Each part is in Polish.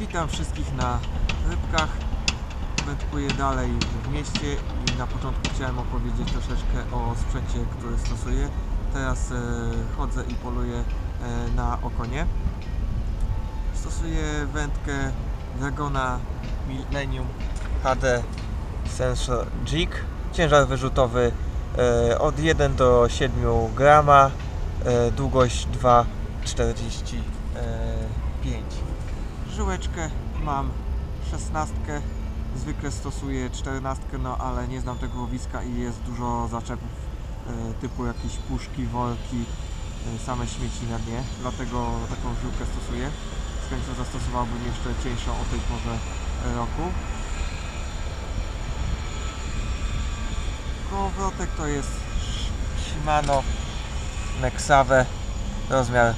Witam wszystkich na rybkach. Wędkuję dalej w mieście i na początku chciałem opowiedzieć troszeczkę o sprzęcie, który stosuję. Teraz e, chodzę i poluję e, na okonie. Stosuję wędkę Dragona Millennium HD Sensor Jig. Ciężar wyrzutowy e, od 1 do 7 grama, e, długość 2,45 żyłeczkę mam. 16 zwykle stosuję 14 no ale nie znam tego łowiska i jest dużo zaczepów e, typu jakieś puszki, worki e, same śmieci na dnie. Dlatego taką żyłkę stosuję. Z chęcią zastosowałbym jeszcze cieńszą o tej porze e, roku. Kołowrotek to jest Sh- Shimano Nexave. Rozmiar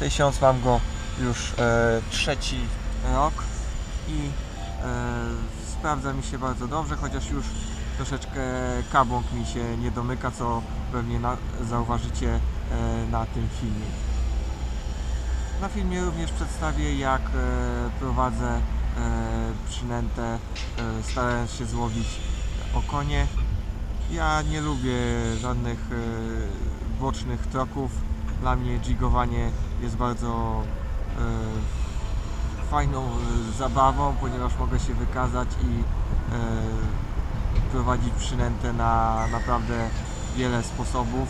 1000 mam go już e, trzeci rok i e, sprawdza mi się bardzo dobrze, chociaż już troszeczkę kabłąk mi się nie domyka, co pewnie na, zauważycie e, na tym filmie. Na filmie również przedstawię jak e, prowadzę e, przynętę, e, starając się złowić okonie. Ja nie lubię żadnych e, bocznych troków. Dla mnie jigowanie jest bardzo fajną e, zabawą, ponieważ mogę się wykazać i e, prowadzić przynętę na naprawdę wiele sposobów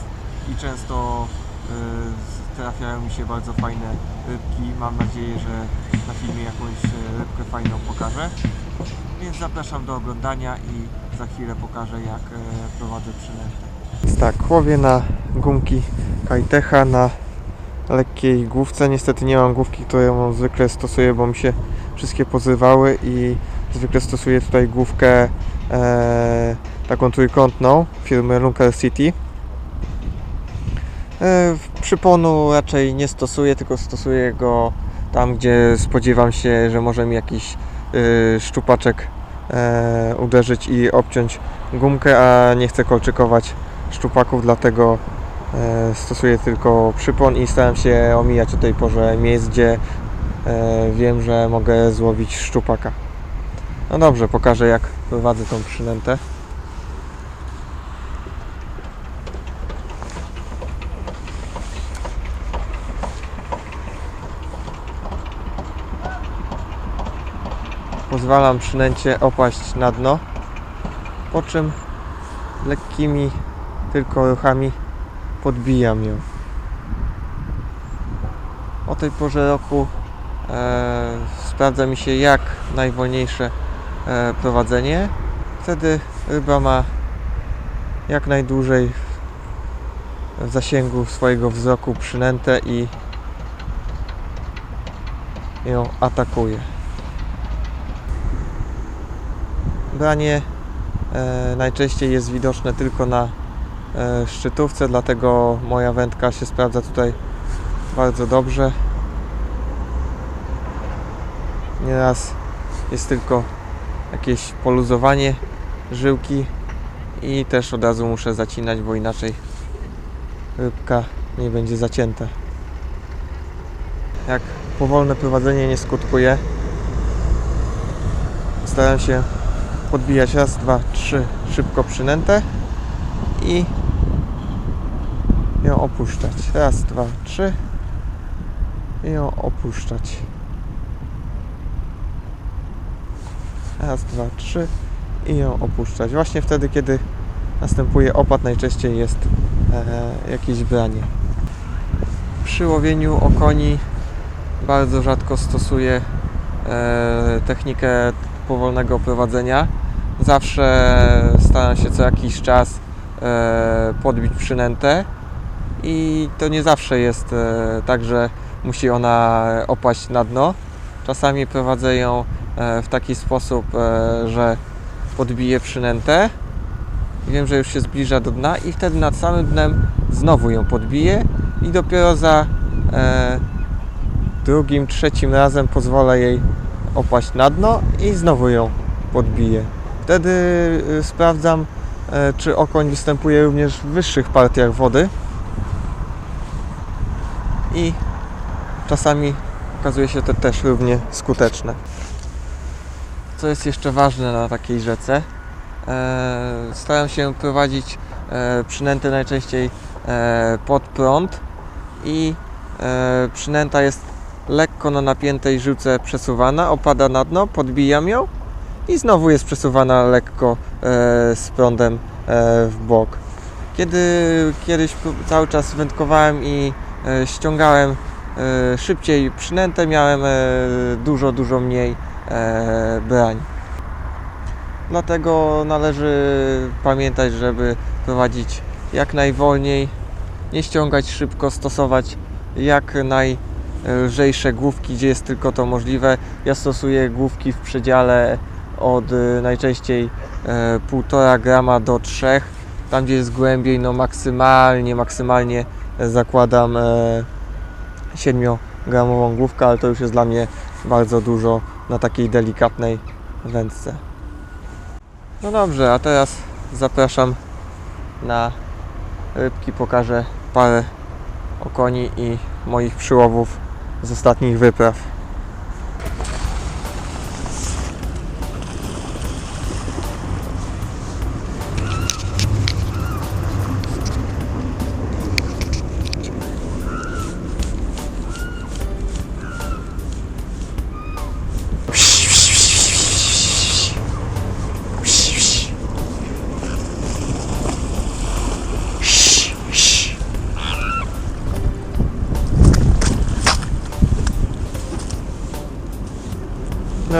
i często e, trafiają mi się bardzo fajne rybki. Mam nadzieję, że na filmie jakąś e, rybkę fajną pokażę. Więc zapraszam do oglądania i za chwilę pokażę jak e, prowadzę przynętę. Tak, łowię na gumki Kajtecha na lekkiej główce. Niestety nie mam główki, którą zwykle stosuję, bo mi się wszystkie pozrywały i zwykle stosuję tutaj główkę e, taką trójkątną firmy Lunker City. E, przyponu raczej nie stosuję, tylko stosuję go tam, gdzie spodziewam się, że może mi jakiś e, szczupaczek e, uderzyć i obciąć gumkę, a nie chcę kolczykować szczupaków, dlatego stosuję tylko przypon i staram się omijać o tej porze miejsc, gdzie e, wiem, że mogę złowić szczupaka. No dobrze, pokażę jak prowadzę tą przynętę. Pozwalam przynęcie opaść na dno, po czym lekkimi tylko ruchami podbijam ją. O tej porze roku e, sprawdza mi się jak najwolniejsze e, prowadzenie. Wtedy ryba ma jak najdłużej w zasięgu swojego wzroku przynętę i ją atakuje. Branie e, najczęściej jest widoczne tylko na szczytówce, dlatego moja wędka się sprawdza tutaj bardzo dobrze. Nieraz jest tylko jakieś poluzowanie żyłki i też od razu muszę zacinać, bo inaczej rybka nie będzie zacięta. Jak powolne prowadzenie nie skutkuje, staram się podbijać raz, dwa, trzy szybko przynętę i opuszczać. Raz, dwa, trzy i ją opuszczać. Raz, dwa, trzy i ją opuszczać. Właśnie wtedy, kiedy następuje opad, najczęściej jest e, jakieś branie. Przy łowieniu okoni bardzo rzadko stosuję e, technikę powolnego prowadzenia. Zawsze staram się co jakiś czas e, podbić przynętę i to nie zawsze jest e, tak, że musi ona opaść na dno. Czasami prowadzę ją e, w taki sposób, e, że podbiję przynętę. Wiem, że już się zbliża do dna i wtedy nad samym dnem znowu ją podbiję i dopiero za drugim, trzecim razem pozwolę jej opaść na dno i znowu ją podbiję. Wtedy sprawdzam, czy okoń występuje również w wyższych partiach wody i czasami okazuje się to też równie skuteczne. Co jest jeszcze ważne na takiej rzece? E, staram się prowadzić e, przynęty najczęściej e, pod prąd i przynęta jest lekko na napiętej żyłce przesuwana, opada na dno, podbijam ją i znowu jest przesuwana lekko z prądem w bok. Kiedy kiedyś cały czas wędkowałem i ściągałem e, szybciej przynętę, miałem e, dużo, dużo mniej e, brań. Dlatego należy pamiętać, żeby prowadzić jak najwolniej, nie ściągać szybko, stosować jak najlżejsze główki, gdzie jest tylko to możliwe. Ja stosuję główki w przedziale od najczęściej e, 1,5 grama do 3. Tam gdzie jest głębiej, no maksymalnie, maksymalnie zakładam e, 7 gramową główkę, ale to już jest dla mnie bardzo dużo na takiej delikatnej wędce. No dobrze, a teraz zapraszam na rybki, pokażę parę okoni i moich przyłowów z ostatnich wypraw.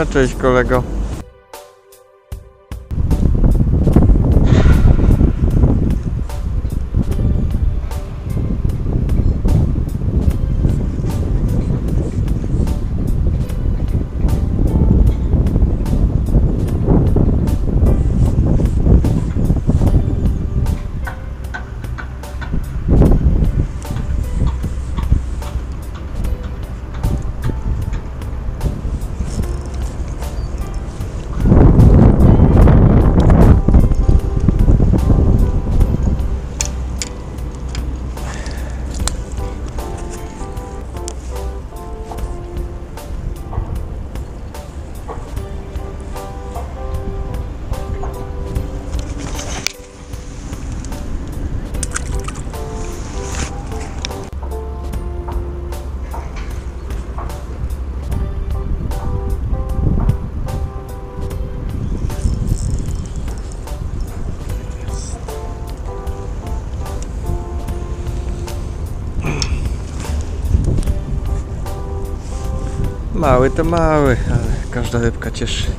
Cześć kolego. Mały to mały, ale każda rybka cieszy.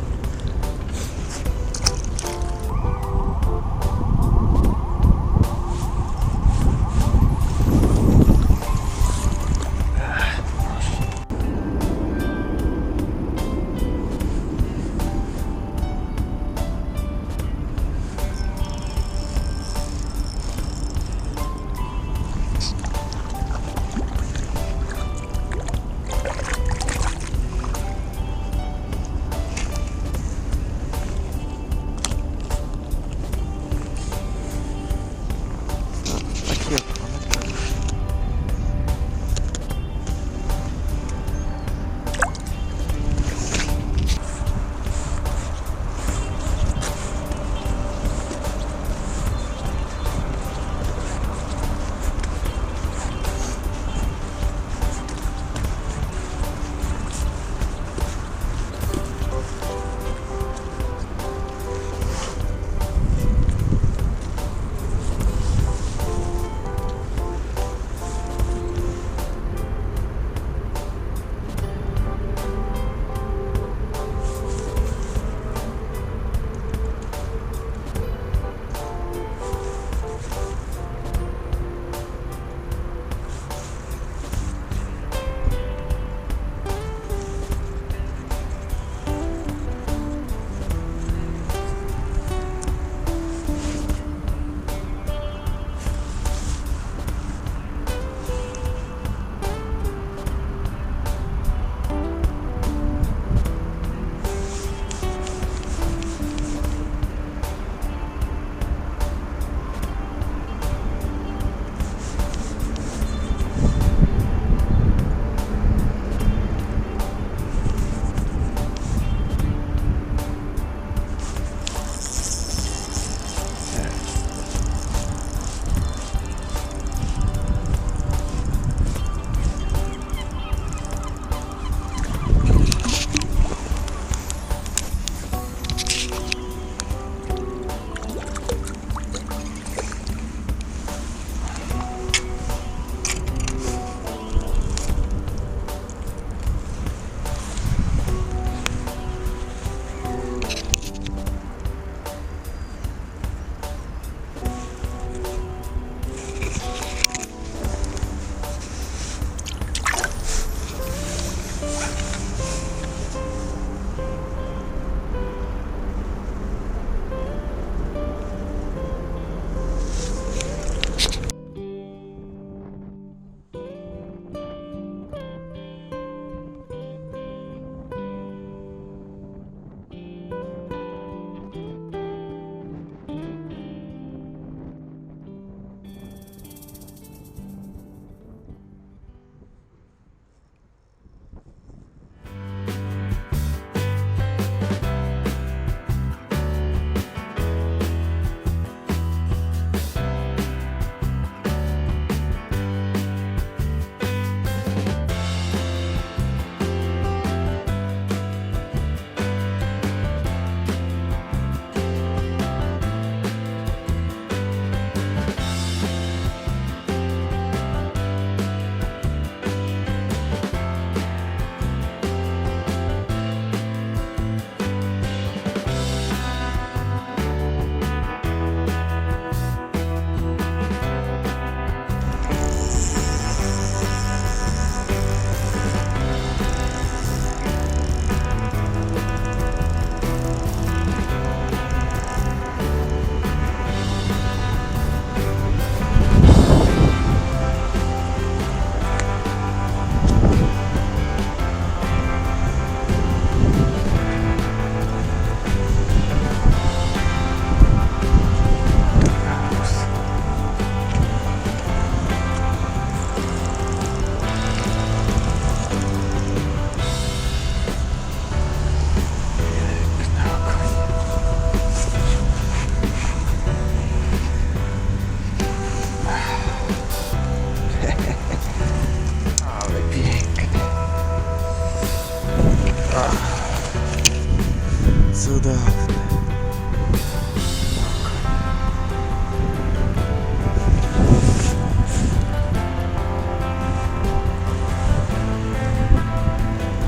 Cudowne.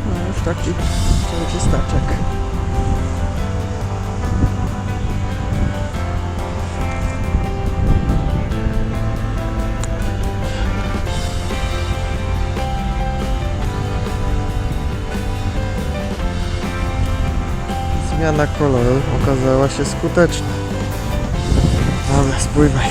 No, już taki trzeci staczek. Zmiana koloru okazała się skuteczna. Dobra, spływaj.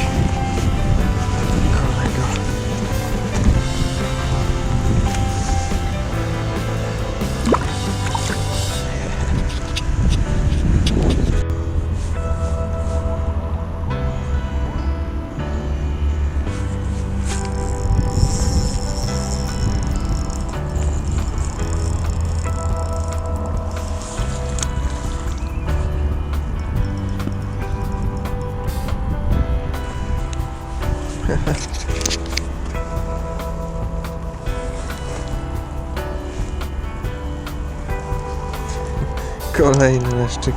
Kolejny leszczyk.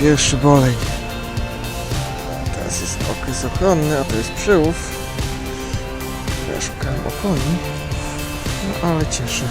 Pierwszy bolej. Teraz jest okres ochronny, a to jest przyłów. Ja szukałem okoni. No ale cieszy.